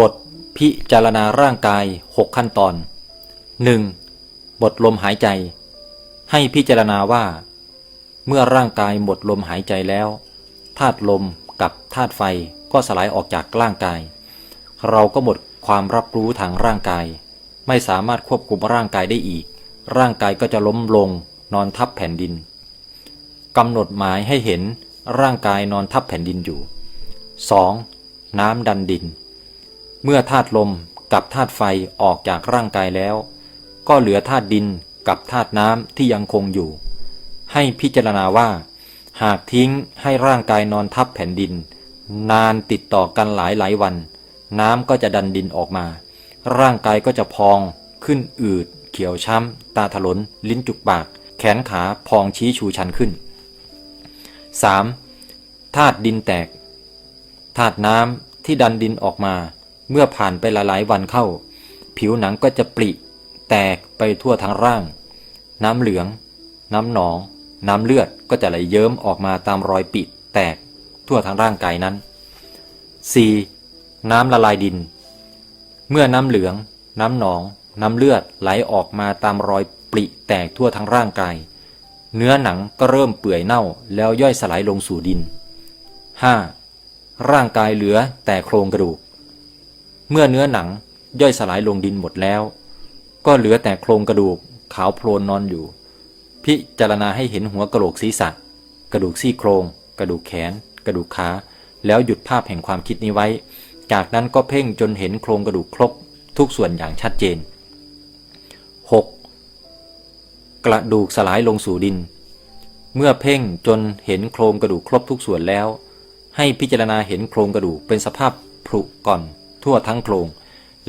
บทพิจารณาร่างกาย 6 ขั้นตอน 1. บทลมหายใจ ให้พิจารณาว่า เมื่อร่างกายหมดลมหายใจแล้วธาตุลมกับธาตุไฟก็สลายออกจากร่างกาย เราก็หมดความรับรู้ทางร่างกาย ไม่สามารถควบคุมร่างกายได้อีก ร่างกายก็จะล้มลงนอนทับแผ่นดินกำหนดหมายให้เห็นร่างกายนอนทับแผ่นดินอยู่ 2. น้ำดันดิน เมื่อธาตุลมกับธาตุไฟออกจากร่างกายแล้ว ก็เหลือธาตุดินกับธาตุน้ำที่ยังคงอยู่ ให้พิจารณาว่า หากทิ้งให้ร่างกายนอนทับแผ่นดิน นานติดต่อกันหลายหลายวัน น้ำก็จะดันดินออกมา ร่างกายก็จะพองขึ้นอืด เขียวช้ำ ตาถลน ลิ้นจุกปาก แขนขาพองชี้ชูชันขึ้น 3. ธาตุดินแตกธาตุน้ำที่ดันดินออกมา เมื่อผ่านไปหลายๆวันเข้า ผิวหนังก็จะปริแตกไปทั่วทั้งร่าง น้ำเหลือง น้ำหนอง น้ำเลือดก็จะไหลเยิ้มออกมาตามรอยปิดแตกทั่วทั้งร่างกายนั้น 4. น้ำละลายดิน เมื่อน้ำเหลือง น้ำหนอง น้ำเลือดไหลออกมาตามรอยปริแตกทั่วทั้งร่างกาย เนื้อหนังก็เริ่มเปื่อยเน่าแล้วย่อยสลายลงสู่ดิน 5. ร่างกายเหลือแต่โครงกระดูก เมื่อเนื้อหนังย่อยสลายลงดินหมดแล้ว ก็เหลือแต่โครงกระดูกขาวโพลนนอนอยู่ พิจารณาให้เห็นหัวกระโหลกศีรษะ กระดูกซี่โครง กระดูกแขน กระดูกขา แล้วหยุดภาพแห่งความคิดนี้ไว้ จากนั้นก็เพ่งจนเห็นโครงกระดูกครบทุกส่วนอย่างชัดเจน 6. กระดูกสลายลงสู่ดิน เมื่อเพ่งจนเห็นโครงกระดูกครบทุกส่วนแล้ว ให้พิจารณาเห็นโครงกระดูกเป็นสภาพผุก่อน ทั่วทั้งโครง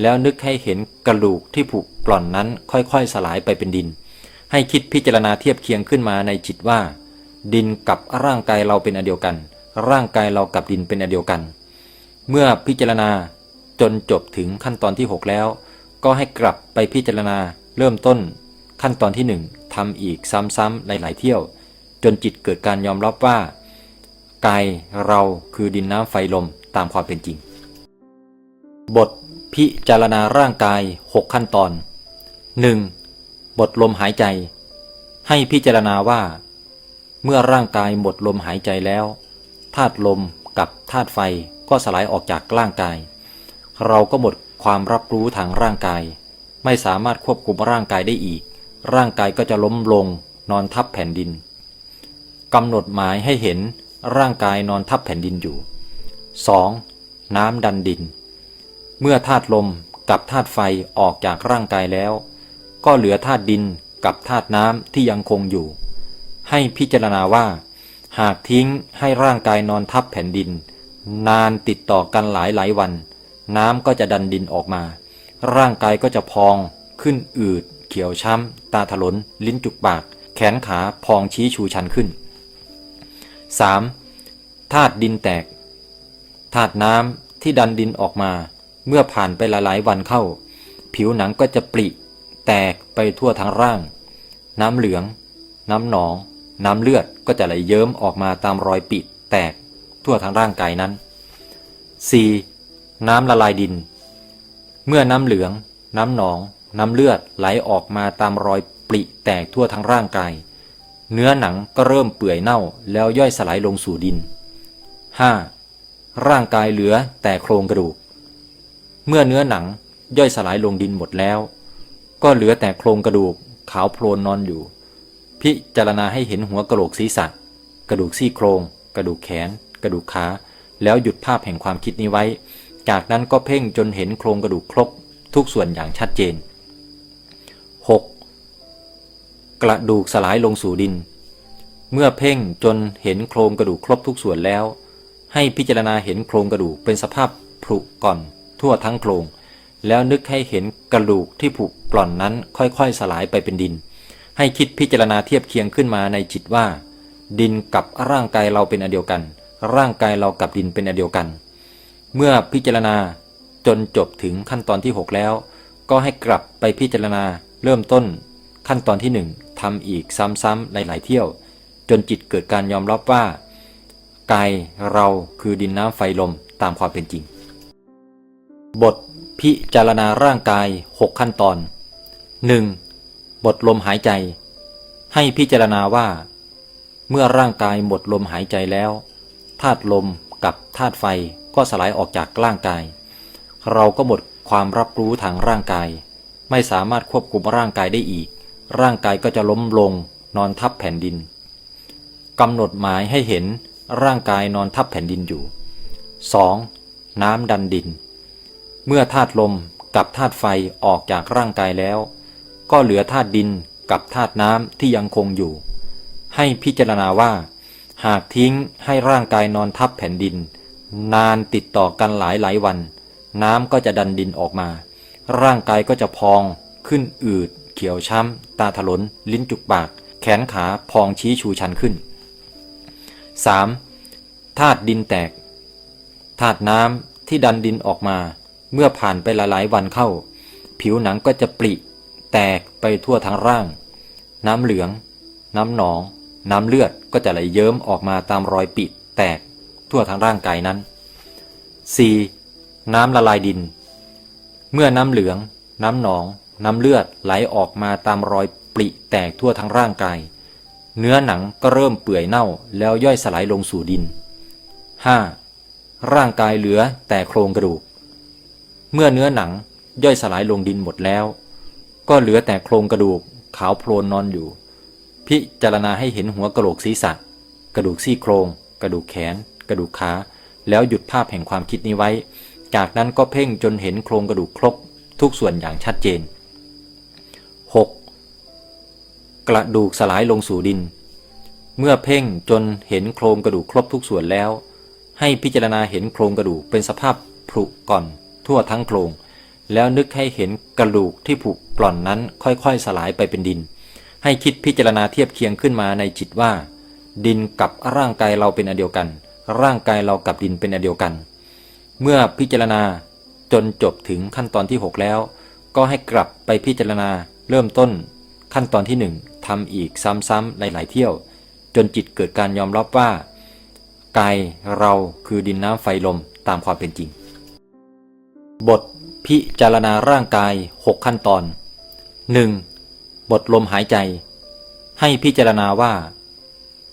แล้วนึกให้เห็นกระดูกที่ผุปล่อนนั้นค่อยๆ สลายไปเป็นดิน ให้คิดพิจารณาเทียบเคียงขึ้นมาในจิตว่า ดินกับร่างกายเราเป็นอันเดียวกัน ร่างกายเรากับดินเป็นอันเดียวกัน เมื่อพิจารณาจนจบถึงขั้นตอนที่ 6 แล้ว ก็ให้กลับไปพิจารณาเริ่มต้น ขั้นตอนที่ 1ทำอีกซ้ำๆหลาย ๆ เที่ยว จนจิตเกิดการยอมรับว่ากายเราคือดินน้ำไฟลมตามความเป็นจริง บทพิจารณาร่างกาย 6 ขั้นตอน 1. บทลมหายใจ ให้พิจารณาว่า เมื่อร่างกายหมดลมหายใจแล้วธาตุลมกับธาตุไฟก็สลายออกจากร่างกาย เราก็หมดความรับรู้ทางร่างกาย ไม่สามารถควบคุมร่างกายได้อีก ร่างกายก็จะล้มลงนอนทับแผ่นดินกำหนดหมายให้เห็นร่างกายนอนทับแผ่นดินอยู่ 2. น้ำดันดิน เมื่อธาตุลมกับธาตุไฟออกจากร่างกายแล้ว ก็เหลือธาตุดินกับธาตุน้ำที่ยังคงอยู่ ให้พิจารณาว่า หากทิ้งให้ร่างกายนอนทับแผ่นดิน นานติดต่อกันหลายหลายวัน น้ำก็จะดันดินออกมา ร่างกายก็จะพอง ขึ้นอืด เขียวช้ำ ตาถลน ลิ้นจุกปาก แขนขาพองชี้ชูชันขึ้น 3. ธาตุดินแตกธาตุน้ำที่ดันดินออกมา เมื่อผ่านไปหลายๆวันเข้า ผิวหนังก็จะปริแตกไปทั่วทั้งร่าง น้ำเหลือง น้ำหนอง น้ำเลือดก็จะไหลเยิ้มออกมาตามรอยปิดแตกทั่วทั้งร่างกายนั้น 4. น้ำละลายดิน เมื่อน้ำเหลือง น้ำหนอง น้ำเลือดไหลออกมาตามรอยปริแตกทั่วทั้งร่างกาย เนื้อหนังก็เริ่มเปื่อยเน่าแล้วย่อยสลายลงสู่ดิน 5. ร่างกายเหลือแต่โครงกระดูก เมื่อเนื้อหนังย่อยสลายลงดินหมดแล้ว ก็เหลือแต่โครงกระดูกขาวโพลนนอนอยู่ พิจารณาให้เห็นหัวกระโหลกศีรษะ กระดูกซี่โครง กระดูกแขน กระดูกขา แล้วหยุดภาพแห่งความคิดนี้ไว้ จากนั้นก็เพ่งจนเห็นโครงกระดูกครบทุกส่วนอย่างชัดเจน 6. กระดูกสลายลงสู่ดิน เมื่อเพ่งจนเห็นโครงกระดูกครบทุกส่วนแล้ว ให้พิจารณาเห็นโครงกระดูกเป็นสภาพผุก่อน ทั่วทั้งโครง แล้วนึกให้เห็นกระดูกที่ผุปล่อนนั้นค่อยๆสลายไปเป็นดิน ให้คิดพิจารณาเทียบเคียงขึ้นมาในจิตว่า ดินกับร่างกายเราเป็นอันเดียวกัน ร่างกายเรากับดินเป็นอันเดียวกัน เมื่อพิจารณาจนจบถึงขั้นตอนที่ 6 แล้ว ก็ให้กลับไปพิจารณาเริ่มต้น ขั้นตอนที่ 1ทำอีกซ้ำๆหลายๆเที่ยว จนจิตเกิดการยอมรับว่า กายเราคือดินน้ำไฟลมตามความเป็นจริง บทพิจารณาร่างกาย 6 ขั้นตอน 1. บทลมหายใจ ให้พิจารณาว่า เมื่อร่างกายหมดลมหายใจแล้วธาตุลมกับธาตุไฟก็สลายออกจากร่างกาย เราก็หมดความรับรู้ทางร่างกาย ไม่สามารถควบคุมร่างกายได้อีก ร่างกายก็จะล้มลงนอนทับแผ่นดินกำหนดหมายให้เห็นร่างกายนอนทับแผ่นดินอยู่ 2. น้ำดันดิน เมื่อธาตุลมกับธาตุไฟออกจากร่างกายแล้ว ก็เหลือธาตุดินกับธาตุน้ำที่ยังคงอยู่ ให้พิจารณาว่า หากทิ้งให้ร่างกายนอนทับแผ่นดิน นานติดต่อกันหลายหลายวัน น้ำก็จะดันดินออกมา ร่างกายก็จะพองขึ้นอืด เขียวช้ำ ตาถลน ลิ้นจุกปาก แขนขาพองชี้ชูชันขึ้น 3. ธาตุดินแตกธาตุน้ำที่ดันดินออกมา เมื่อผ่านไปหลายๆวันเข้า ผิวหนังก็จะปริแตกไปทั่วทั้งร่าง น้ำเหลือง น้ำหนอง น้ำเลือดก็จะไหลเยิ้มออกมาตามรอยปิแตกทั่วทั้งร่างกายนั้น 4. น้ำละลายดิน เมื่อน้ำเหลือง น้ำหนอง น้ำเลือดไหลออกมาตามรอยปริแตกทั่วทั้งร่างกาย เนื้อหนังก็เริ่มเปื่อยเน่าแล้วย่อยสลายลงสู่ดิน 5. ร่างกายเหลือแต่โครงกระดูก เมื่อเนื้อหนังย่อยสลายลงดินหมดแล้ว ก็เหลือแต่โครงกระดูกขาวโพลนนอนอยู่ พิจารณาให้เห็นหัวกระโหลกศีรษะ กระดูกซี่โครง กระดูกแขน กระดูกขา แล้วหยุดภาพแห่งความคิดนี้ไว้ จากนั้นก็เพ่งจนเห็นโครงกระดูกครบทุกส่วนอย่างชัดเจน 6. กระดูกสลายลงสู่ดิน เมื่อเพ่งจนเห็นโครงกระดูกครบทุกส่วนแล้ว ให้พิจารณาเห็นโครงกระดูกเป็นสภาพผุก่อน ทั่วทั้งโครง แล้วนึกให้เห็นกระดูกที่ผุปล่อนนั้นค่อยๆสลายไปเป็นดิน ให้คิดพิจารณาเทียบเคียงขึ้นมาในจิตว่า ดินกับร่างกายเราเป็นอันเดียวกัน ร่างกายเรากับดินเป็นอันเดียวกัน เมื่อพิจารณาจนจบถึงขั้นตอนที่ 6 แล้ว ก็ให้กลับไปพิจารณาเริ่มต้น ขั้นตอนที่ 1ทำอีกซ้ำๆหลายๆเที่ยว จนจิตเกิดการยอมรับว่ากายเราคือดินน้ำไฟลมตามความเป็นจริง บทพิจารณาร่างกาย 6 ขั้นตอน 1. บทลมหายใจ ให้พิจารณาว่า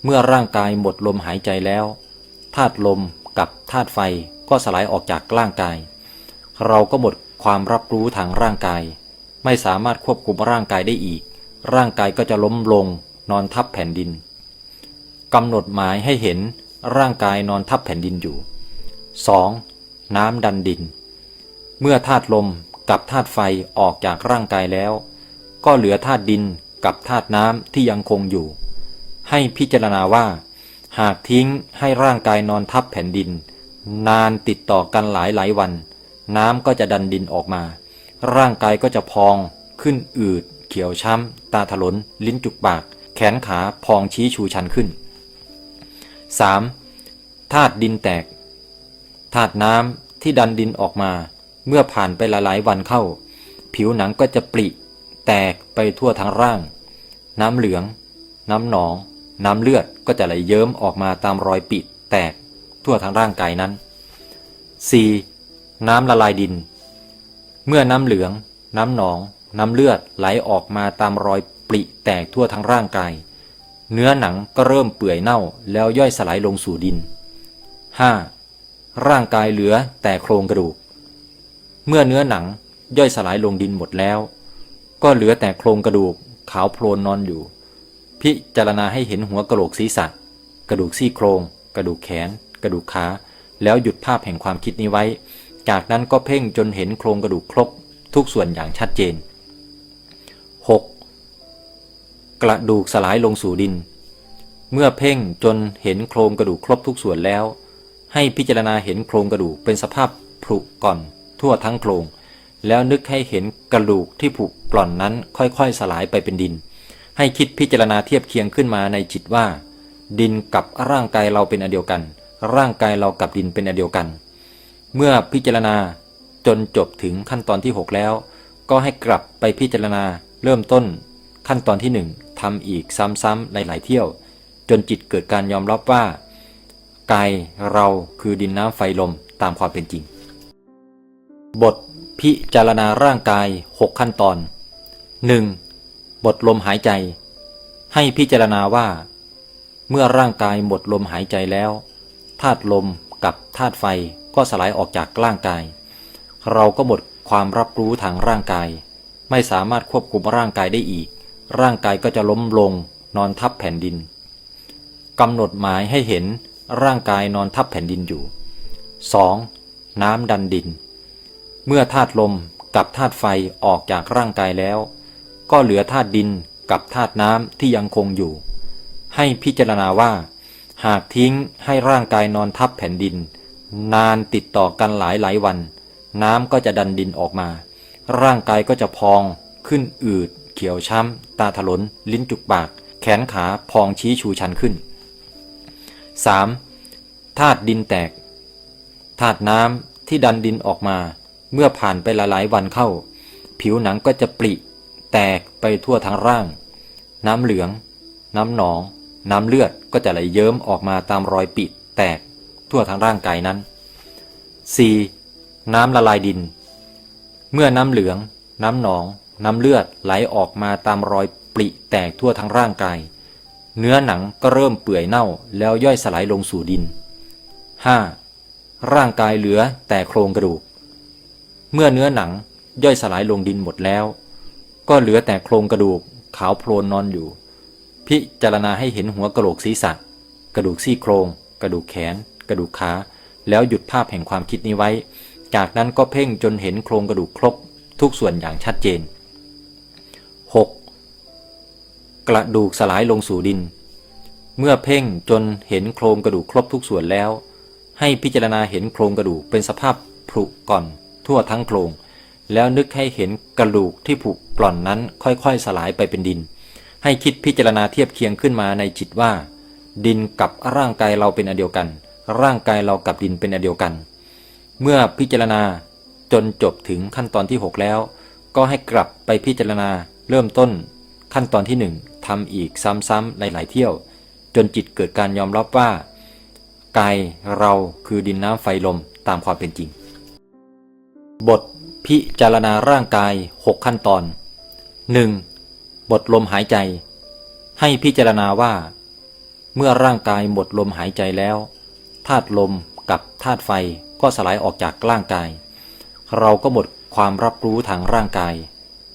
เมื่อร่างกายหมดลมหายใจแล้วธาตุลมกับธาตุไฟก็สลายออกจากร่างกาย เราก็หมดความรับรู้ทางร่างกาย ไม่สามารถควบคุมร่างกายได้อีก ร่างกายก็จะล้มลงนอนทับแผ่นดินกำหนดหมายให้เห็นร่างกายนอนทับแผ่นดินอยู่ 2. น้ำดันดิน เมื่อธาตุลมกับธาตุไฟออกจากร่างกายแล้ว ก็เหลือธาตุดินกับธาตุน้ำที่ยังคงอยู่ ให้พิจารณาว่า หากทิ้งให้ร่างกายนอนทับแผ่นดิน นานติดต่อกันหลายหลายวัน น้ำก็จะดันดินออกมา ร่างกายก็จะพอง ขึ้นอืด เขียวช้ำ ตาถลน ลิ้นจุกปาก แขนขาพองชี้ชูชันขึ้น 3. ธาตุดินแตกธาตุน้ำที่ดันดินออกมา เมื่อผ่านไปหลายๆวันเข้า ผิวหนังก็จะปริแตกไปทั่วทั้งร่าง น้ำเหลือง น้ำหนอง น้ำเลือดก็จะไหลเยิ้มออกมาตามรอยปิแตกทั่วทั้งร่างกายนั้น 4. น้ำละลายดิน เมื่อน้ำเหลือง น้ำหนอง น้ำเลือดไหลออกมาตามรอยปริแตกทั่วทั้งร่างกาย เนื้อหนังก็เริ่มเปื่อยเน่าแล้วย่อยสลายลงสู่ดิน 5. ร่างกายเหลือแต่โครงกระดูก เมื่อเนื้อหนังย่อยสลายลงดินหมดแล้ว ก็เหลือแต่โครงกระดูกขาวโพลนนอนอยู่ พิจารณาให้เห็นหัวกระโหลกศีรษะ กระดูกซี่โครง กระดูกแขน กระดูกขา แล้วหยุดภาพแห่งความคิดนี้ไว้ จากนั้นก็เพ่งจนเห็นโครงกระดูกครบทุกส่วนอย่างชัดเจน 6. กระดูกสลายลงสู่ดิน เมื่อเพ่งจนเห็นโครงกระดูกครบทุกส่วนแล้ว ให้พิจารณาเห็นโครงกระดูกเป็นสภาพผุก่อน ทั่วทั้งโครง แล้วนึกให้เห็นกระดูกที่ผุปล่อนนั้นค่อยๆ สลายไปเป็นดิน ให้คิดพิจารณาเทียบเคียงขึ้นมาในจิตว่า ดินกับร่างกายเราเป็นอันเดียวกัน ร่างกายเรากับดินเป็นอันเดียวกัน เมื่อพิจารณาจนจบถึงขั้นตอนที่ 6 แล้ว ก็ให้กลับไปพิจารณาเริ่มต้น ขั้นตอนที่ 1ทำอีกซ้ำๆหลาย ๆ เที่ยว จนจิตเกิดการยอมรับว่ากายเราคือดินน้ำไฟลมตามความเป็นจริง บทพิจารณาร่างกาย 6 ขั้นตอน 1. บทลมหายใจ ให้พิจารณาว่า เมื่อร่างกายหมดลมหายใจแล้วธาตุลมกับธาตุไฟก็สลายออกจากร่างกาย เราก็หมดความรับรู้ทางร่างกาย ไม่สามารถควบคุมร่างกายได้อีก ร่างกายก็จะล้มลงนอนทับแผ่นดินกำหนดหมายให้เห็นร่างกายนอนทับแผ่นดินอยู่ 2. น้ำดันดิน เมื่อธาตุลมกับธาตุไฟออกจากร่างกายแล้ว ก็เหลือธาตุดินกับธาตุน้ำที่ยังคงอยู่ ให้พิจารณาว่า หากทิ้งให้ร่างกายนอนทับแผ่นดิน นานติดต่อกันหลายหลายวัน น้ำก็จะดันดินออกมา ร่างกายก็จะพองขึ้นอืด เขียวช้ำ ตาถลน ลิ้นจุกปาก แขนขาพองชี้ชูชันขึ้น 3. ธาตุดินแตกธาตุน้ำที่ดันดินออกมา เมื่อผ่านไปหลายๆวันเข้า ผิวหนังก็จะปริแตกไปทั่วทั้งร่าง น้ำเหลือง น้ำหนอง น้ำเลือดก็จะไหลเยิ้มออกมาตามรอยปิดแตกทั่วทั้งร่างกายนั้น 4. น้ำละลายดิน เมื่อน้ำเหลือง น้ำหนอง น้ำเลือดไหลออกมาตามรอยปริแตกทั่วทั้งร่างกาย เนื้อหนังก็เริ่มเปื่อยเน่าแล้วย่อยสลายลงสู่ดิน 5. ร่างกายเหลือแต่โครงกระดูก เมื่อเนื้อหนังย่อยสลายลงดินหมดแล้ว ก็เหลือแต่โครงกระดูกขาวโพลนนอนอยู่ พิจารณาให้เห็นหัวกระโหลกศีรษะ กระดูกซี่โครง กระดูกแขน กระดูกขา แล้วหยุดภาพแห่งความคิดนี้ไว้ จากนั้นก็เพ่งจนเห็นโครงกระดูกครบทุกส่วนอย่างชัดเจน 6. กระดูกสลายลงสู่ดิน เมื่อเพ่งจนเห็นโครงกระดูกครบทุกส่วนแล้ว ให้พิจารณาเห็นโครงกระดูกเป็นสภาพผุก่อน ทั่วทั้งโครง แล้วนึกให้เห็นกระดูกที่ผุกร่อนนั้นค่อยๆสลายไปเป็นดิน ให้คิดพิจารณาเทียบเคียงขึ้นมาในจิตว่า ดินกับร่างกายเราเป็นอันเดียวกัน ร่างกายเรากับดินเป็นอันเดียวกัน เมื่อพิจารณาจนจบถึงขั้นตอนที่ 6 แล้ว ก็ให้กลับไปพิจารณาเริ่มต้น ขั้นตอนที่ 1ทำอีกซ้ำๆหลายๆเที่ยว จนจิตเกิดการยอมรับว่ากายเราคือดินน้ำไฟลมตามความเป็นจริง บทพิจารณาร่างกาย 6 ขั้นตอน 1. บทลมหายใจ ให้พิจารณาว่า เมื่อร่างกายหมดลมหายใจแล้วธาตุลมกับธาตุไฟก็สลายออกจากร่างกาย เราก็หมดความรับรู้ทางร่างกาย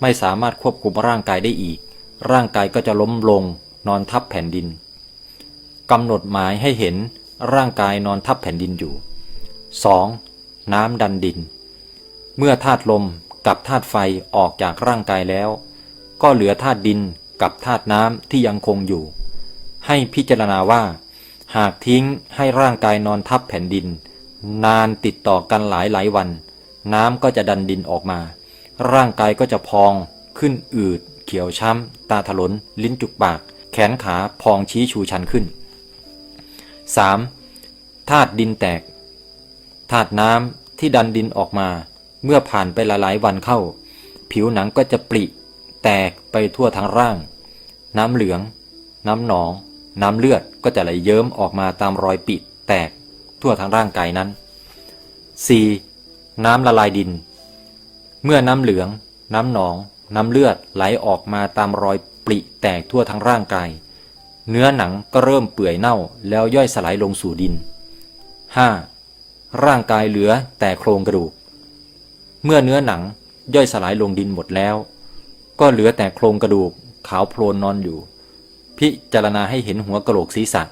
ไม่สามารถควบคุมร่างกายได้อีก ร่างกายก็จะล้มลงนอนทับแผ่นดินกำหนดหมายให้เห็นร่างกายนอนทับแผ่นดินอยู่ 2. น้ำดันดิน เมื่อธาตุลมกับธาตุไฟออกจากร่างกายแล้ว ก็เหลือธาตุดินกับธาตุน้ำที่ยังคงอยู่ ให้พิจารณาว่า หากทิ้งให้ร่างกายนอนทับแผ่นดิน นานติดต่อกันหลายหลายวัน น้ำก็จะดันดินออกมา ร่างกายก็จะพองขึ้นอืด เขียวช้ำ ตาถลน ลิ้นจุกปาก แขนขาพองชี้ชูชันขึ้น 3. ธาตุดินแตกธาตุน้ำที่ดันดินออกมา เมื่อผ่านไปหลายๆวันเข้า ผิวหนังก็จะปริแตกไปทั่วทั้งร่าง น้ำเหลือง น้ำหนอง น้ำเลือดก็จะไหลเยิ้มออกมาตามรอยปิดแตกทั่วทั้งร่างกายนั้น 4. น้ำละลายดิน เมื่อน้ำเหลือง น้ำหนอง น้ำเลือดไหลออกมาตามรอยปริแตกทั่วทั้งร่างกาย เนื้อหนังก็เริ่มเปื่อยเน่าแล้วย่อยสลายลงสู่ดิน 5. ร่างกายเหลือแต่โครงกระดูก เมื่อเนื้อหนังย่อยสลายลงดินหมดแล้ว ก็เหลือแต่โครงกระดูกขาวโพลนนอนอยู่ พิจารณาให้เห็นหัวกระโหลกศีรษะ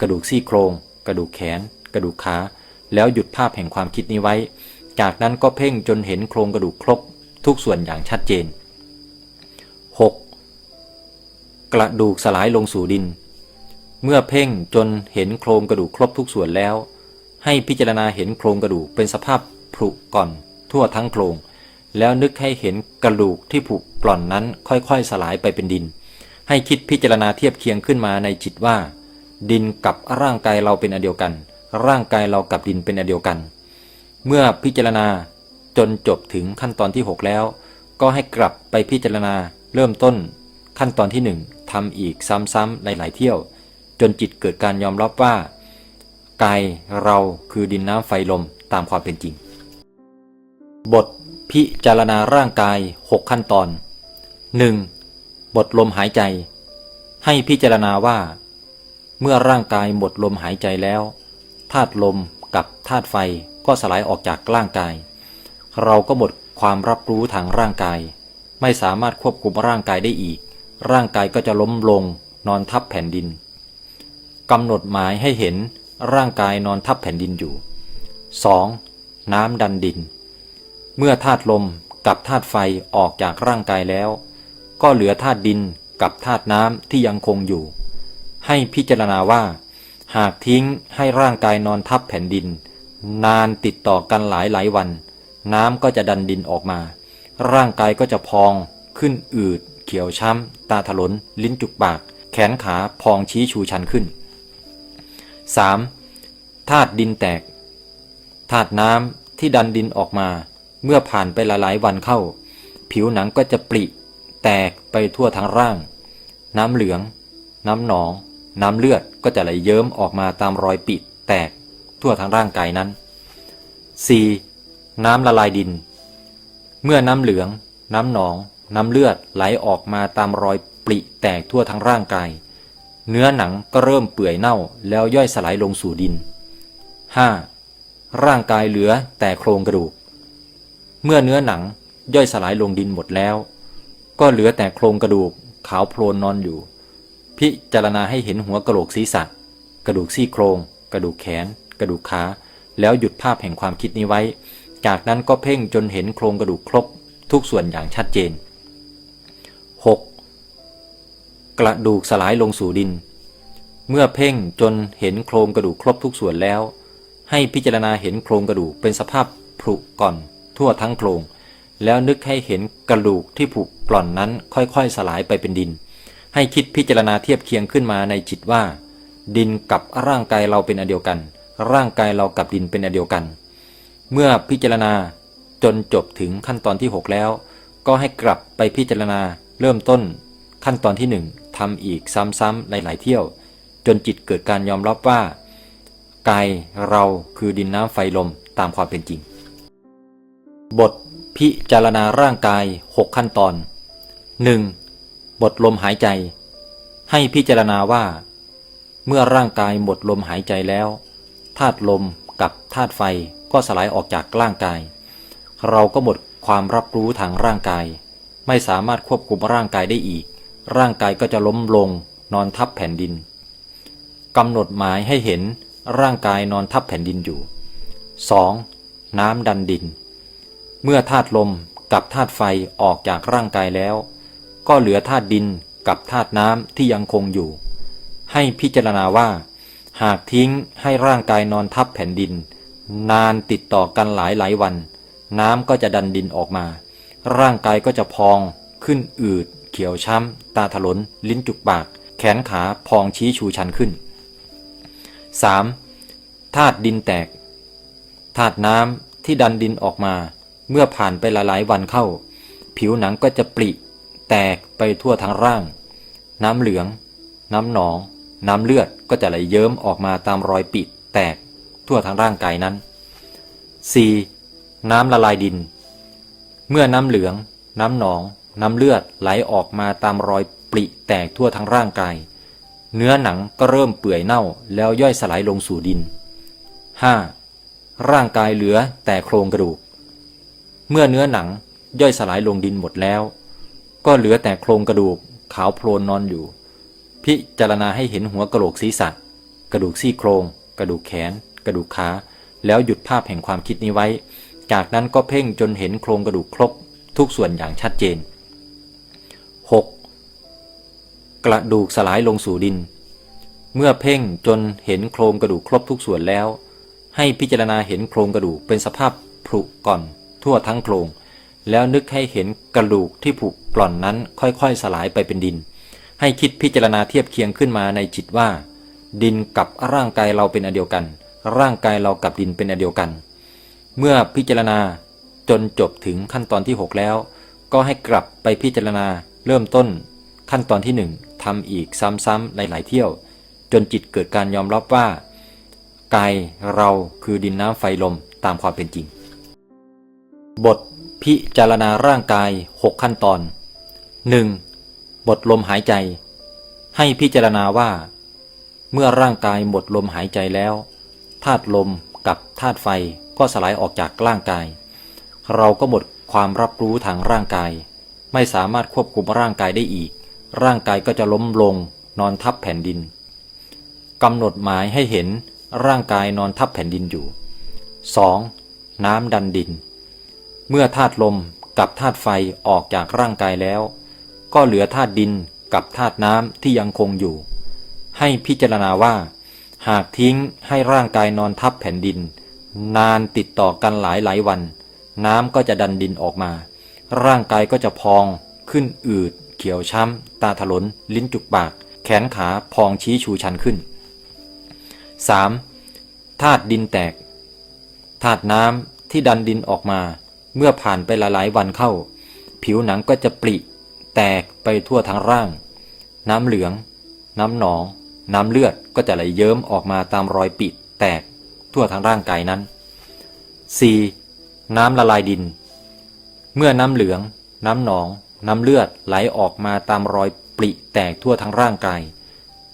กระดูกซี่โครง กระดูกแขน กระดูกขา แล้วหยุดภาพแห่งความคิดนี้ไว้ จากนั้นก็เพ่งจนเห็นโครงกระดูกครบทุกส่วนอย่างชัดเจน 6. กระดูกสลายลงสู่ดิน เมื่อเพ่งจนเห็นโครงกระดูกครบทุกส่วนแล้ว ให้พิจารณาเห็นโครงกระดูกเป็นสภาพผุก่อน ทั่วทั้งโครง แล้วนึกให้เห็นกระดูกที่ผุกร่อนนั้นค่อยๆ สลายไปเป็นดิน ให้คิดพิจารณาเทียบเคียงขึ้นมาในจิตว่า ดินกับร่างกายเราเป็นอันเดียวกัน ร่างกายเรากับดินเป็นอันเดียวกัน เมื่อพิจารณาจนจบถึงขั้นตอนที่ 6 แล้ว ก็ให้กลับไปพิจารณาเริ่มต้น ขั้นตอนที่ 1ทำอีกซ้ำๆหลายๆเที่ยว จนจิตเกิดการยอมรับว่ากายเราคือดินน้ำไฟลมตามความเป็นจริง บทพิจารณาร่างกาย 6 ขั้นตอน 1. บทลมหายใจ ให้พิจารณาว่า เมื่อร่างกายหมดลมหายใจแล้วธาตุลมกับธาตุไฟก็สลายออกจากร่างกาย เราก็หมดความรับรู้ทางร่างกาย ไม่สามารถควบคุมร่างกายได้อีก ร่างกายก็จะล้มลงนอนทับแผ่นดินกำหนดหมายให้เห็นร่างกายนอนทับแผ่นดินอยู่ 2. น้ำดันดิน เมื่อธาตุลมกับธาตุไฟออกจากร่างกายแล้ว ก็เหลือธาตุดินกับธาตุน้ำที่ยังคงอยู่ ให้พิจารณาว่า หากทิ้งให้ร่างกายนอนทับแผ่นดิน นานติดต่อกันหลายหลายวัน น้ำก็จะดันดินออกมา ร่างกายก็จะพอง ขึ้นอืด เขียวช้ำ ตาถลน ลิ้นจุกปาก แขนขาพองชี้ชูชันขึ้น 3. ธาตุดินแตกธาตุน้ำที่ดันดินออกมา เมื่อผ่านไปหลายๆวันเข้า ผิวหนังก็จะปริแตกไปทั่วทั้งร่าง น้ำเหลือง น้ำหนอง น้ำเลือดก็จะไหลเยิ้มออกมาตามรอยปิดแตกทั่วทั้งร่างกายนั้น 4. น้ำละลายดิน เมื่อน้ำเหลือง น้ำหนอง น้ำเลือดไหลออกมาตามรอยปริแตกทั่วทั้งร่างกาย เนื้อหนังก็เริ่มเปื่อยเน่าแล้วย่อยสลายลงสู่ดิน 5. ร่างกายเหลือแต่โครงกระดูก เมื่อเนื้อหนังย่อยสลายลงดินหมดแล้ว ก็เหลือแต่โครงกระดูกขาวโพลนนอนอยู่ พิจารณาให้เห็นหัวกระโหลกศีรษะ กระดูกซี่โครง กระดูกแขน กระดูกขา แล้วหยุดภาพแห่งความคิดนี้ไว้ จากนั้นก็เพ่งจนเห็นโครงกระดูกครบ ทุกส่วนอย่างชัดเจน 6. กระดูกสลายลงสู่ดิน เมื่อเพ่งจนเห็นโครงกระดูกครบทุกส่วนแล้ว ให้พิจารณาเห็นโครงกระดูกเป็นสภาพผุก่อน ทั่วทั้งโครง แล้วนึกให้เห็นกระดูกที่ผุปล่อนนั้นค่อยๆสลายไปเป็นดิน ให้คิดพิจารณาเทียบเคียงขึ้นมาในจิตว่า ดินกับร่างกายเราเป็นอันเดียวกัน ร่างกายเรากับดินเป็นอันเดียวกัน เมื่อพิจารณาจนจบถึงขั้นตอนที่ 6 แล้ว ก็ให้กลับไปพิจารณาเริ่มต้น ขั้นตอนที่ 1ทำอีกซ้ำๆหลายๆเที่ยว จนจิตเกิดการยอมรับว่า กายเราคือดินน้ำไฟลมตามความเป็นจริง บทพิจารณาร่างกาย 6 ขั้นตอน 1. บทลมหายใจ ให้พิจารณาว่า เมื่อร่างกายหมดลมหายใจแล้วธาตุลมกับธาตุไฟก็สลายออกจากร่างกาย เราก็หมดความรับรู้ทางร่างกาย ไม่สามารถควบคุมร่างกายได้อีก ร่างกายก็จะล้มลงนอนทับแผ่นดินกำหนดหมายให้เห็นร่างกายนอนทับแผ่นดินอยู่ 2. น้ำดันดิน เมื่อธาตุลมกับธาตุไฟออกจากร่างกายแล้ว ก็เหลือธาตุดินกับธาตุน้ำที่ยังคงอยู่ ให้พิจารณาว่า หากทิ้งให้ร่างกายนอนทับแผ่นดิน นานติดต่อกันหลายหลายวัน น้ำก็จะดันดินออกมา ร่างกายก็จะพองขึ้นอืด เขียวช้ำ ตาถลน ลิ้นจุกปาก แขนขาพองชี้ชูชันขึ้น 3. ธาตุดินแตกธาตุน้ำที่ดันดินออกมา เมื่อผ่านไปหลายๆวันเข้า ผิวหนังก็จะปริแตกไปทั่วทั้งร่าง น้ำเหลือง น้ำหนอง น้ำเลือดก็จะไหลเยิ้มออกมาตามรอยปิดแตกทั่วทั้งร่างกายนั้น 4. น้ำละลายดิน เมื่อน้ำเหลือง น้ำหนอง น้ำเลือดไหลออกมาตามรอยปริแตกทั่วทั้งร่างกาย เนื้อหนังก็เริ่มเปื่อยเน่าแล้วย่อยสลายลงสู่ดิน 5. ร่างกายเหลือแต่โครงกระดูก เมื่อเนื้อหนังย่อยสลายลงดินหมดแล้ว ก็เหลือแต่โครงกระดูกขาวโพลนนอนอยู่ พิจารณาให้เห็นหัวกระโหลกศีรษะ กระดูกซี่โครง กระดูกแขน กระดูกขา แล้วหยุดภาพแห่งความคิดนี้ไว้ จากนั้นก็เพ่งจนเห็นโครงกระดูกครบทุกส่วนอย่างชัดเจน 6. กระดูกสลายลงสู่ดิน เมื่อเพ่งจนเห็นโครงกระดูกครบทุกส่วนแล้ว ให้พิจารณาเห็นโครงกระดูกเป็นสภาพผุก่อน ทั่วทั้งโครง แล้วนึกให้เห็นกระดูกที่ผุปล่อนนั้นค่อยๆ สลายไปเป็นดิน ให้คิดพิจารณาเทียบเคียงขึ้นมาในจิตว่า ดินกับร่างกายเราเป็นอันเดียวกัน ร่างกายเรากับดินเป็นอันเดียวกัน เมื่อพิจารณาจนจบถึงขั้นตอนที่ 6 แล้ว ก็ให้กลับไปพิจารณาเริ่มต้น ขั้นตอนที่ 1ทำอีกซ้ำๆหลายๆเที่ยว จนจิตเกิดการยอมรับว่ากายเราคือดินน้ำไฟลมตามความเป็นจริง บทพิจารณาร่างกาย 6 ขั้นตอน 1. บทลมหายใจ ให้พิจารณาว่า เมื่อร่างกายหมดลมหายใจแล้วธาตุลมกับธาตุไฟก็สลายออกจากร่างกาย เราก็หมดความรับรู้ทางร่างกาย ไม่สามารถควบคุมร่างกายได้อีก ร่างกายก็จะล้มลงนอนทับแผ่นดินกำหนดหมายให้เห็นร่างกายนอนทับแผ่นดินอยู่ 2. น้ำดันดิน เมื่อธาตุลมกับธาตุไฟออกจากร่างกายแล้ว ก็เหลือธาตุดินกับธาตุน้ำที่ยังคงอยู่ ให้พิจารณาว่า หากทิ้งให้ร่างกายนอนทับแผ่นดิน นานติดต่อกันหลายหลายวัน น้ำก็จะดันดินออกมา ร่างกายก็จะพอง ขึ้นอืด เขียวช้ำ ตาถลน ลิ้นจุกปาก แขนขาพองชี้ชูชันขึ้น 3. ธาตุดินแตกธาตุน้ำที่ดันดินออกมา เมื่อผ่านไปหลายๆวันเข้า ผิวหนังก็จะปริแตกไปทั่วทั้งร่าง น้ำเหลือง น้ำหนอง น้ำเลือดก็จะไหลเยิ้มออกมาตามรอยปิดแตกทั่วทั้งร่างกายนั้น 4. น้ำละลายดิน เมื่อน้ำเหลือง น้ำหนอง น้ำเลือดไหลออกมาตามรอยปริแตกทั่วทั้งร่างกาย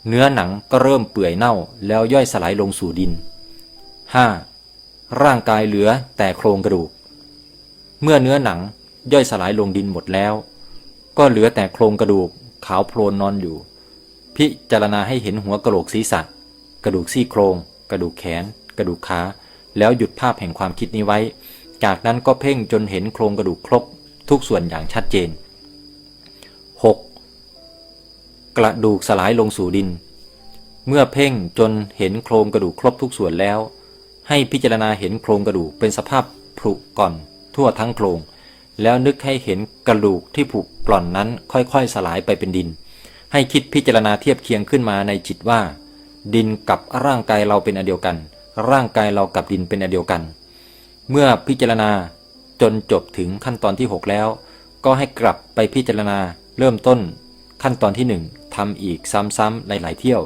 เนื้อหนังก็เริ่มเปื่อยเน่าแล้วย่อยสลายลงสู่ดิน 5. ร่างกายเหลือแต่โครงกระดูก เมื่อเนื้อหนังย่อยสลายลงดินหมดแล้ว ก็เหลือแต่โครงกระดูกขาวโพลนนอนอยู่ พิจารณาให้เห็นหัวกระโหลกศีรษะ กระดูกซี่โครง กระดูกแขน กระดูกขา แล้วหยุดภาพแห่งความคิดนี้ไว้ จากนั้นก็เพ่งจนเห็นโครงกระดูกครบ ทุกส่วนอย่างชัดเจน 6. กระดูกสลายลงสู่ดิน เมื่อเพ่งจนเห็นโครงกระดูกครบทุกส่วนแล้ว ให้พิจารณาเห็นโครงกระดูกเป็นสภาพผุก่อน ทั่วทั้งโครง แล้วนึกให้เห็นกระดูกที่ผุปล่อนนั้นค่อยๆ สลายไปเป็นดิน ให้คิดพิจารณาเทียบเคียงขึ้นมาในจิตว่า ดินกับร่างกายเราเป็นอันเดียวกัน ร่างกายเรากับดินเป็นอันเดียวกัน เมื่อพิจารณาจนจบถึงขั้นตอนที่ 6 แล้ว ก็ให้กลับไปพิจารณาเริ่มต้น ขั้นตอนที่ 1ทำอีกซ้ำๆหลายๆเที่ยว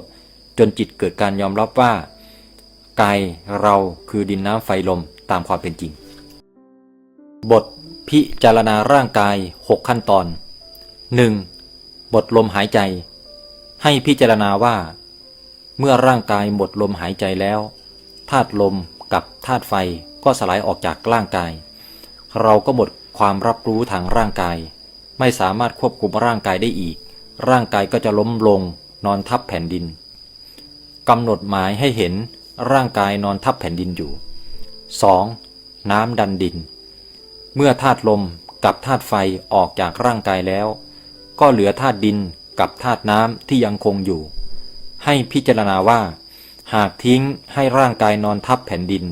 จนจิตเกิดการยอมรับว่ากายเราคือดินน้ำไฟลมตามความเป็นจริง บทพิจารณาร่างกาย 6 ขั้นตอน 1. บทลมหายใจ ให้พิจารณาว่า เมื่อร่างกายหมดลมหายใจแล้วธาตุลมกับธาตุไฟก็สลายออกจากร่างกาย เราก็หมดความรับรู้ทางร่างกาย ไม่สามารถควบคุมร่างกายได้อีก ร่างกายก็จะล้มลงนอนทับแผ่นดินกำหนดหมายให้เห็นร่างกายนอนทับแผ่นดินอยู่ 2. น้ำดันดิน เมื่อธาตุลมกับธาตุไฟออกจากร่างกายแล้ว ก็เหลือธาตุดินกับธาตุน้ำที่ยังคงอยู่ ให้พิจารณาว่า หากทิ้งให้ร่างกายนอนทับแผ่นดิน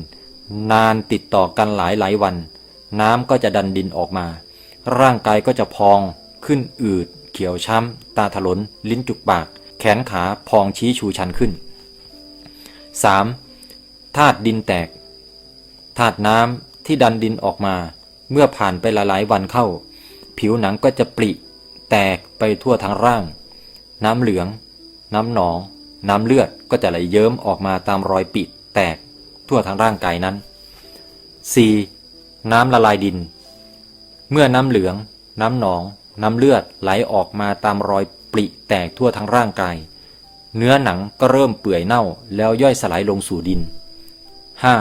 นานติดต่อกันหลายหลายวัน น้ำก็จะดันดินออกมา ร่างกายก็จะพองขึ้นอืด เขียวช้ำ ตาถลน ลิ้นจุกปาก แขนขาพองชี้ชูชันขึ้น 3. ธาตุดินแตกธาตุน้ำที่ดันดินออกมา เมื่อผ่านไปหลายๆวันเข้า ผิวหนังก็จะปริแตกไปทั่วทั้งร่าง น้ำเหลือง น้ำหนอง น้ำเลือดก็จะไหลเยิ้มออกมาตามรอยปิดแตกทั่วทั้งร่างกายนั้น 4. น้ำละลายดิน เมื่อน้ำเหลือง น้ำหนอง น้ำเลือดไหลออกมาตามรอยปริแตกทั่วทั้งร่างกาย เนื้อหนังก็เริ่มเปื่อยเน่าแล้วย่อยสลายลงสู่ดิน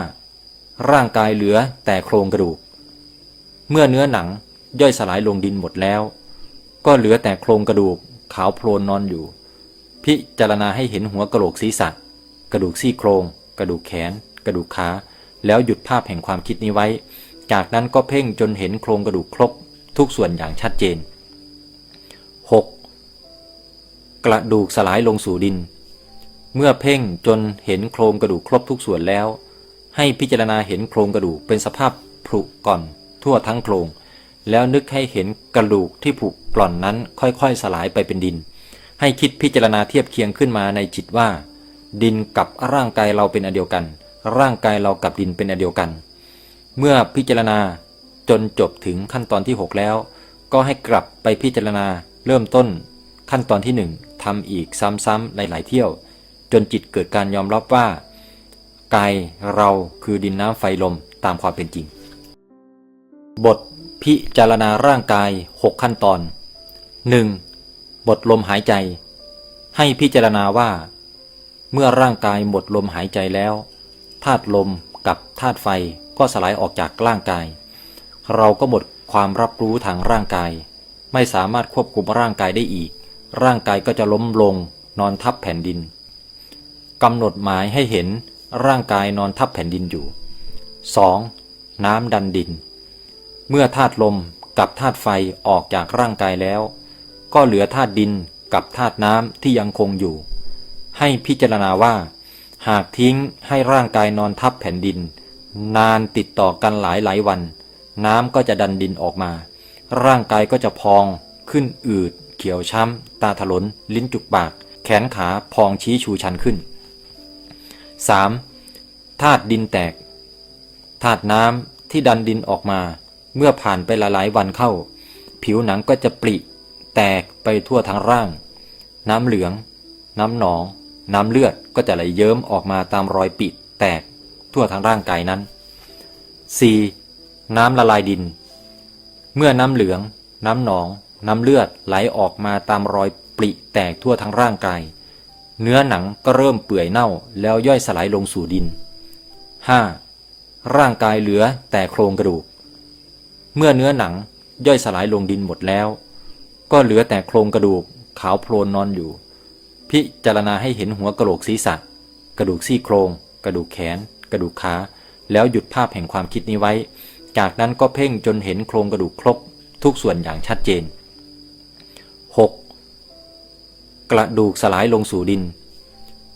5. ร่างกายเหลือแต่โครงกระดูก เมื่อเนื้อหนังย่อยสลายลงดินหมดแล้ว ก็เหลือแต่โครงกระดูกขาวโพลนนอนอยู่ พิจารณาให้เห็นหัวกระโหลกศีรษะ กระดูกซี่โครง กระดูกแขน กระดูกขา แล้วหยุดภาพแห่งความคิดนี้ไว้ จากนั้นก็เพ่งจนเห็นโครงกระดูกครบทุกส่วนอย่างชัดเจน 6. กระดูกสลายลงสู่ดิน เมื่อเพ่งจนเห็นโครงกระดูกครบทุกส่วนแล้ว ให้พิจารณาเห็นโครงกระดูกเป็นสภาพผุก่อน ทั่วทั้งโครง แล้วนึกให้เห็นกระดูกที่ผุปล่อนนั้นค่อยๆสลายไปเป็นดิน ให้คิดพิจารณาเทียบเคียงขึ้นมาในจิตว่า ดินกับร่างกายเราเป็นอันเดียวกัน ร่างกายเรากับดินเป็นอันเดียวกัน เมื่อพิจารณาจนจบถึงขั้นตอนที่ 6 แล้ว ก็ให้กลับไปพิจารณาเริ่มต้น ขั้นตอนที่ 1ทำอีกซ้ำๆหลายๆเที่ยว จนจิตเกิดการยอมรับว่ากายเราคือดินน้ำไฟลมตามความเป็นจริง บทพิจารณาร่างกาย 6 ขั้นตอน 1. บทลมหายใจ ให้พิจารณาว่า เมื่อร่างกายหมดลมหายใจแล้วธาตุลมกับธาตุไฟก็สลายออกจากร่างกาย เราก็หมดความรับรู้ทางร่างกาย ไม่สามารถควบคุมร่างกายได้อีก ร่างกายก็จะล้มลงนอนทับแผ่นดินกำหนดหมายให้เห็นร่างกายนอนทับแผ่นดินอยู่ 2. น้ำดันดิน เมื่อธาตุลมกับธาตุไฟออกจากร่างกายแล้ว ก็เหลือธาตุดินกับธาตุน้ำที่ยังคงอยู่ ให้พิจารณาว่า หากทิ้งให้ร่างกายนอนทับแผ่นดิน นานติดต่อกันหลายหลายวัน น้ำก็จะดันดินออกมา ร่างกายก็จะพองขึ้นอืด เขียวช้ำ ตาถลน ลิ้นจุกปาก แขนขาพองชี้ชูชันขึ้น 3. ธาตุดินแตกธาตุน้ำที่ดันดินออกมา เมื่อผ่านไปหลายๆวันเข้า ผิวหนังก็จะปริแตกไปทั่วทั้งร่าง น้ำเหลือง น้ำหนอง น้ำเลือดก็จะไหลเยิ้มออกมาตามรอยปิดแตกทั่วทั้งร่างกายนั้น 4. น้ำละลายดิน เมื่อน้ำเหลือง น้ำหนอง น้ำเลือดไหลออกมาตามรอยปริแตกทั่วทั้งร่างกาย เนื้อหนังก็เริ่มเปื่อยเน่าแล้วย่อยสลายลงสู่ดิน 5. ร่างกายเหลือแต่โครงกระดูก เมื่อเนื้อหนังย่อยสลายลงดินหมดแล้ว ก็เหลือแต่โครงกระดูกขาวโพลนนอนอยู่ พิจารณาให้เห็นหัวกระโหลกศีรษะ กระดูกซี่โครง กระดูกแขน กระดูกขา แล้วหยุดภาพแห่งความคิดนี้ไว้ จากนั้นก็เพ่งจนเห็นโครงกระดูกครบทุกส่วนอย่างชัดเจน 6. กระดูกสลายลงสู่ดิน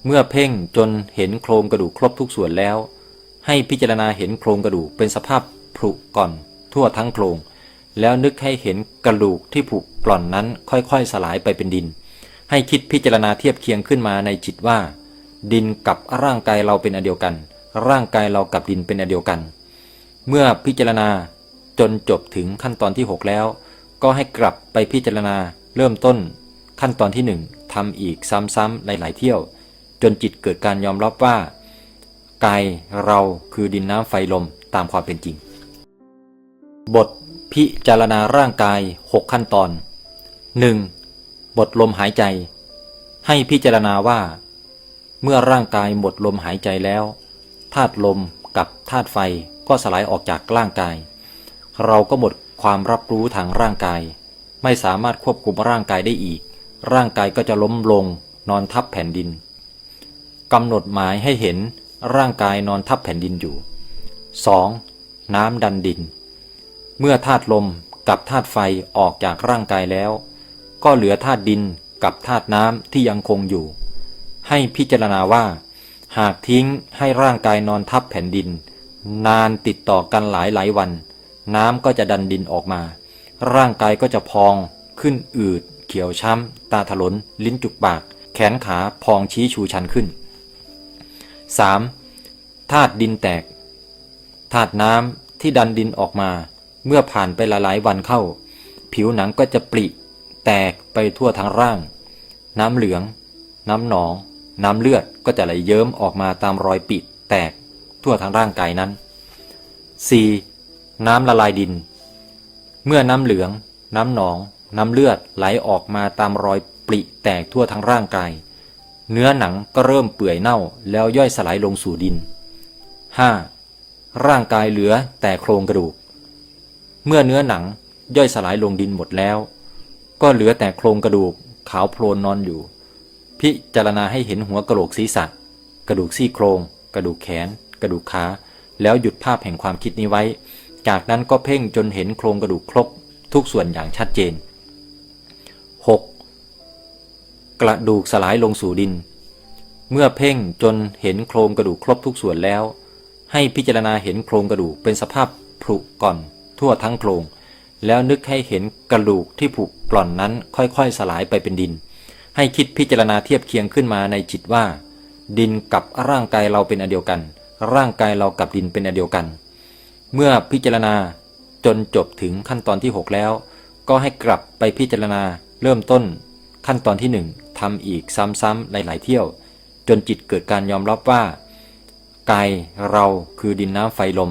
เมื่อเพ่งจนเห็นโครงกระดูกครบทุกส่วนแล้ว ให้พิจารณาเห็นโครงกระดูกเป็นสภาพผุก่อน ทั่วทั้งโครง แล้วนึกให้เห็นกระดูกที่ผุกร่อนนั้นค่อยๆสลายไปเป็นดิน ให้คิดพิจารณาเทียบเคียงขึ้นมาในจิตว่า ดินกับร่างกายเราเป็นอันเดียวกัน ร่างกายเรากับดินเป็นอันเดียวกัน เมื่อพิจารณาจนจบถึงขั้นตอนที่ 6 แล้ว ก็ให้กลับไปพิจารณาเริ่มต้น ขั้นตอนที่ 1ทำอีกซ้ำๆหลายๆเที่ยว จนจิตเกิดการยอมรับว่ากายเราคือดินน้ำไฟลมตามความเป็นจริง บทพิจารณาร่างกาย 6 ขั้นตอน 1. บทลมหายใจ ให้พิจารณาว่า เมื่อร่างกายหมดลมหายใจแล้วธาตุลมกับธาตุไฟก็สลายออกจากร่างกาย เราก็หมดความรับรู้ทางร่างกาย ไม่สามารถควบคุมร่างกายได้อีก ร่างกายก็จะล้มลงนอนทับแผ่นดินกำหนดหมายให้เห็นร่างกายนอนทับแผ่นดินอยู่ 2. น้ำดันดิน เมื่อธาตุลมกับธาตุไฟออกจากร่างกายแล้ว ก็เหลือธาตุดินกับธาตุน้ำที่ยังคงอยู่ ให้พิจารณาว่า หากทิ้งให้ร่างกายนอนทับแผ่นดิน นานติดต่อกันหลายหลายวัน น้ำก็จะดันดินออกมา ร่างกายก็จะพอง ขึ้นอืด เขียวช้ำ ตาถลน ลิ้นจุกปาก แขนขาพองชี้ชูชันขึ้น 3. ธาตุดินแตกธาตุน้ำที่ดันดินออกมา เมื่อผ่านไปหลายๆวันเข้า ผิวหนังก็จะปริแตกไปทั่วทั้งร่าง น้ำเหลือง น้ำหนอง น้ำเลือดก็จะไหลเยิ้มออกมาตามรอยปิดแตกทั่วทั้งร่างกายนั้น 4. น้ำละลายดิน เมื่อน้ำเหลือง น้ำหนอง น้ำเลือดไหลออกมาตามรอยปริแตกทั่วทั้งร่างกาย เนื้อหนังก็เริ่มเปื่อยเน่าแล้วย่อยสลายลงสู่ดิน 5. ร่างกายเหลือแต่โครงกระดูก เมื่อเนื้อหนังย่อยสลายลงดินหมดแล้ว ก็เหลือแต่โครงกระดูกขาวโพลนนอนอยู่ พิจารณาให้เห็นหัวกระโหลกศีรษะ กระดูกซี่โครง กระดูกแขน กระดูกขา แล้วหยุดภาพแห่งความคิดนี้ไว้ จากนั้นก็เพ่งจนเห็นโครงกระดูกครบทุกส่วนอย่างชัดเจน 6. กระดูกสลายลงสู่ดิน เมื่อเพ่งจนเห็นโครงกระดูกครบทุกส่วนแล้ว ให้พิจารณาเห็นโครงกระดูกเป็นสภาพผุก่อน ทั่วทั้งโครง แล้วนึกให้เห็นกระดูกที่ผุกร่อนนั้นค่อยๆ สลายไปเป็นดิน ให้คิดพิจารณาเทียบเคียงขึ้นมาในจิตว่า ดินกับร่างกายเราเป็นอันเดียวกัน ร่างกายเรากับดินเป็นอันเดียวกัน เมื่อพิจารณาจนจบถึงขั้นตอนที่ 6 แล้ว ก็ให้กลับไปพิจารณาเริ่มต้น ขั้นตอนที่ 1ทำอีกซ้ำๆหลายๆเที่ยว จนจิตเกิดการยอมรับว่า กายเราคือดินน้ำไฟลม